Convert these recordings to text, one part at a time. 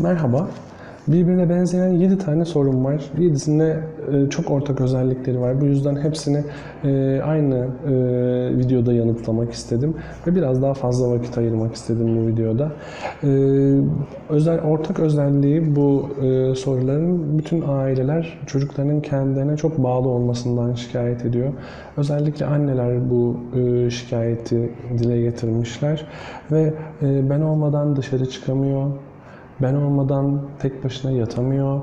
Merhaba. Birbirine benzeyen 7 tane sorun var. 7'sinde e, çok ortak özellikleri var. Bu yüzden hepsini e, aynı e, videoda yanıtlamak istedim ve biraz daha fazla vakit ayırmak istedim bu videoda. Özel ortak özelliği bu soruların bütün aileler çocuklarının kendilerine çok bağlı olmasından şikayet ediyor. Özellikle anneler bu şikayeti dile getirmişler ve ben olmadan dışarı çıkamıyor, ben olmadan tek başına yatamıyor.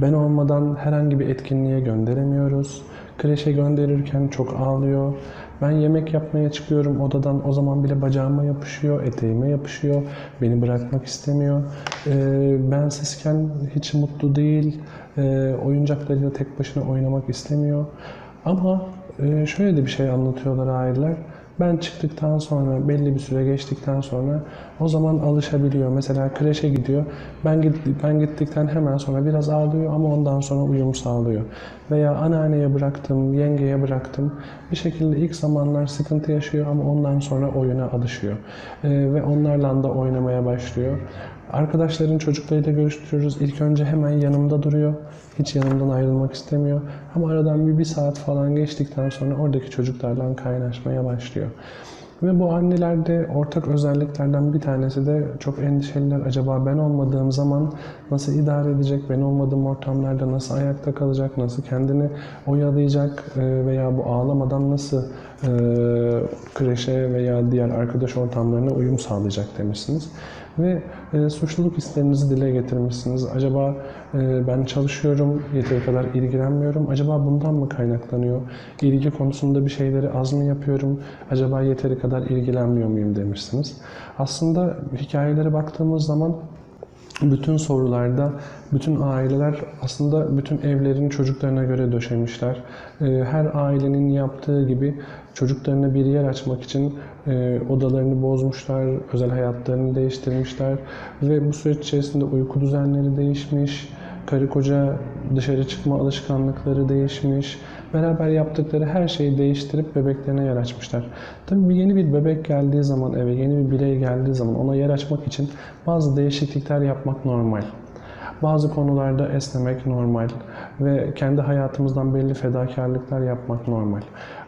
Ben olmadan herhangi bir etkinliğe gönderemiyoruz. Kreşe gönderirken çok ağlıyor. Ben yemek yapmaya çıkıyorum odadan o zaman bile bacağıma yapışıyor, eteğime yapışıyor. Beni bırakmak istemiyor. Ee, ben sesken hiç mutlu değil. Ee, oyuncaklarıyla tek başına oynamak istemiyor. Ama e, şöyle de bir şey anlatıyorlar aileler. Ben çıktıktan sonra, belli bir süre geçtikten sonra o zaman alışabiliyor. Mesela kreşe gidiyor. Ben, git, ben gittikten hemen sonra biraz ağlıyor ama ondan sonra uyum sağlıyor. Veya anneanneye bıraktım, yengeye bıraktım. Bir şekilde ilk zamanlar sıkıntı yaşıyor ama ondan sonra oyuna alışıyor. Ee, ve onlarla da oynamaya başlıyor. Arkadaşların çocuklarıyla görüştürüyoruz. İlk önce hemen yanımda duruyor. Hiç yanımdan ayrılmak istemiyor. Ama aradan bir, bir saat falan geçtikten sonra oradaki çocuklarla kaynaşmaya başlıyor. Ve bu annelerde ortak özelliklerden bir tanesi de çok endişeliler. Acaba ben olmadığım zaman nasıl idare edecek, ben olmadığım ortamlarda nasıl ayakta kalacak, nasıl kendini oyalayacak e, veya bu ağlamadan nasıl e, kreşe veya diğer arkadaş ortamlarına uyum sağlayacak demişsiniz. Ve e, suçluluk hislerinizi dile getirmişsiniz. Acaba e, ben çalışıyorum, yeteri kadar ilgilenmiyorum. Acaba bundan mı kaynaklanıyor? İlgi konusunda bir şeyleri az mı yapıyorum? Acaba yeteri kadar ilgilenmiyor muyum demişsiniz. Aslında hikayelere baktığımız zaman bütün sorularda bütün aileler aslında bütün evlerini çocuklarına göre döşemişler. Ee, Her ailenin yaptığı gibi çocuklarına bir yer açmak için e, odalarını bozmuşlar, özel hayatlarını değiştirmişler ve bu süreç içerisinde uyku düzenleri değişmiş, karı koca dışarı çıkma alışkanlıkları değişmiş, beraber yaptıkları her şeyi değiştirip bebeklerine yer açmışlar. Tabii yeni bir bebek geldiği zaman eve, yeni bir birey geldiği zaman ona yer açmak için bazı değişiklikler yapmak normal. Bazı konularda esnemek normal ve kendi hayatımızdan belli fedakarlıklar yapmak normal.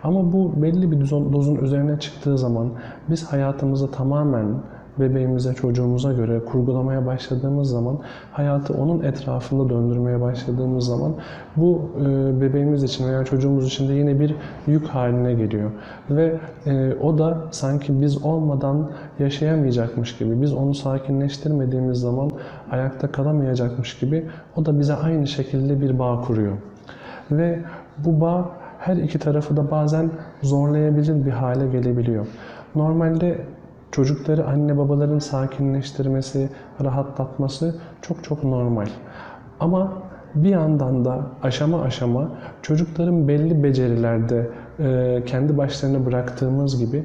Ama bu belli bir dozun üzerine çıktığı zaman biz hayatımızı tamamen bebeğimize, çocuğumuza göre kurgulamaya başladığımız zaman, hayatı onun etrafında döndürmeye başladığımız zaman bu e, bebeğimiz için veya çocuğumuz için de yine bir yük haline geliyor. Ve e, o da sanki biz olmadan yaşayamayacakmış gibi, biz onu sakinleştirmediğimiz zaman ayakta kalamayacakmış gibi o da bize aynı şekilde bir bağ kuruyor. Ve bu bağ her iki tarafı da bazen zorlayabilir bir hale gelebiliyor. Normalde çocukları anne babaların sakinleştirmesi, rahatlatması çok çok normal. Ama bir yandan da aşama aşama çocukların belli becerilerde e, kendi başlarına bıraktığımız gibi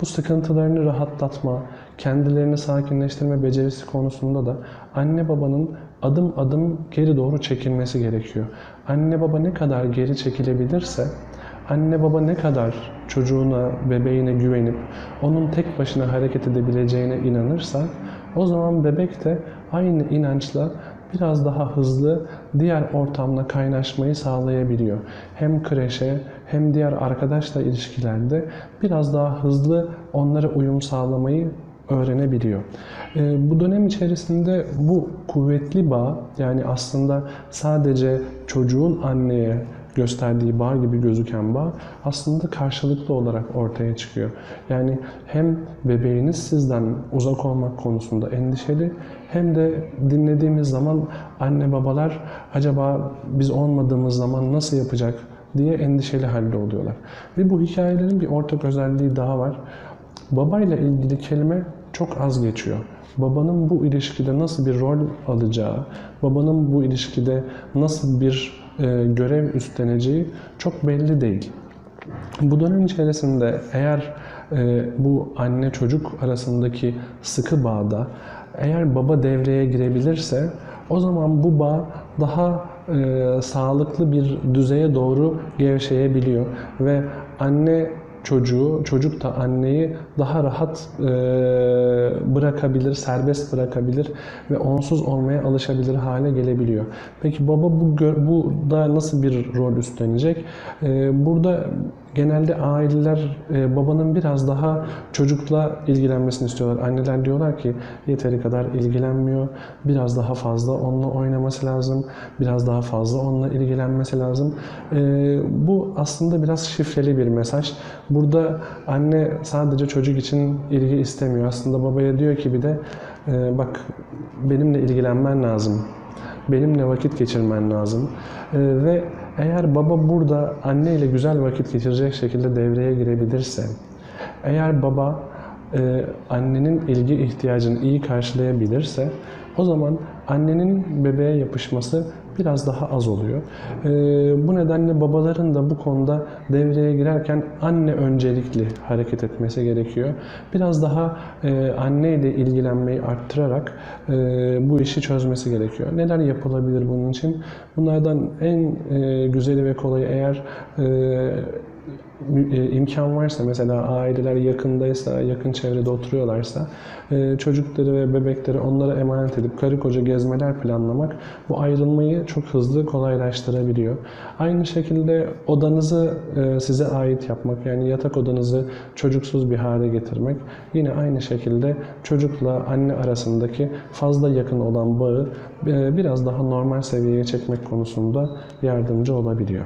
bu sıkıntılarını rahatlatma, kendilerini sakinleştirme becerisi konusunda da anne babanın adım adım geri doğru çekilmesi gerekiyor. Anne baba ne kadar geri çekilebilirse Anne baba ne kadar çocuğuna, bebeğine güvenip onun tek başına hareket edebileceğine inanırsa o zaman bebek de aynı inançla biraz daha hızlı diğer ortamla kaynaşmayı sağlayabiliyor. Hem kreşe hem diğer arkadaşla ilişkilerde biraz daha hızlı onlara uyum sağlamayı öğrenebiliyor. Ee, bu dönem içerisinde bu kuvvetli bağ yani aslında sadece çocuğun anneye gösterdiği bağ gibi gözüken bağ aslında karşılıklı olarak ortaya çıkıyor. Yani hem bebeğiniz sizden uzak olmak konusunda endişeli hem de dinlediğimiz zaman anne babalar acaba biz olmadığımız zaman nasıl yapacak diye endişeli halde oluyorlar. Ve bu hikayelerin bir ortak özelliği daha var. Babayla ilgili kelime çok az geçiyor. Babanın bu ilişkide nasıl bir rol alacağı, babanın bu ilişkide nasıl bir görev üstleneceği çok belli değil. Bu dönem içerisinde eğer e, bu anne çocuk arasındaki sıkı bağda eğer baba devreye girebilirse o zaman bu bağ daha e, sağlıklı bir düzeye doğru gevşeyebiliyor ve anne çocuğu, çocuk da anneyi daha rahat e, bırakabilir, serbest bırakabilir ve onsuz olmaya alışabilir hale gelebiliyor. Peki baba bu gö- burada nasıl bir rol üstlenecek? E, burada genelde aileler e, babanın biraz daha çocukla ilgilenmesini istiyorlar. Anneler diyorlar ki yeteri kadar ilgilenmiyor, biraz daha fazla onunla oynaması lazım, biraz daha fazla onunla ilgilenmesi lazım. E, bu aslında biraz şifreli bir mesaj. Burada anne sadece çocuk için ilgi istemiyor. Aslında babaya diyor ki bir de e, bak benimle ilgilenmen lazım. Benimle vakit geçirmen lazım. E, ve eğer baba burada anne ile güzel vakit geçirecek şekilde devreye girebilirse, eğer baba e, annenin ilgi ihtiyacını iyi karşılayabilirse o zaman annenin bebeğe yapışması biraz daha az oluyor. E, bu nedenle babaların da bu konuda devreye girerken anne öncelikli hareket etmesi gerekiyor. Biraz daha e, anne ile ilgilenmeyi arttırarak e, bu işi çözmesi gerekiyor. Neler yapılabilir bunun için? Bunlardan en e, güzeli ve kolayı eğer e, imkan varsa mesela aileler yakındaysa, yakın çevrede oturuyorlarsa e, çocukları ve bebekleri onlara emanet edip karı koca gezmeler planlamak bu ayrılmayı çok hızlı kolaylaştırabiliyor. Aynı şekilde odanızı e, size ait yapmak yani yatak odanızı çocuksuz bir hale getirmek yine aynı şekilde çocukla anne arasındaki fazla yakın olan bağı e, biraz daha normal seviyeye çekmek konusunda yardımcı olabiliyor.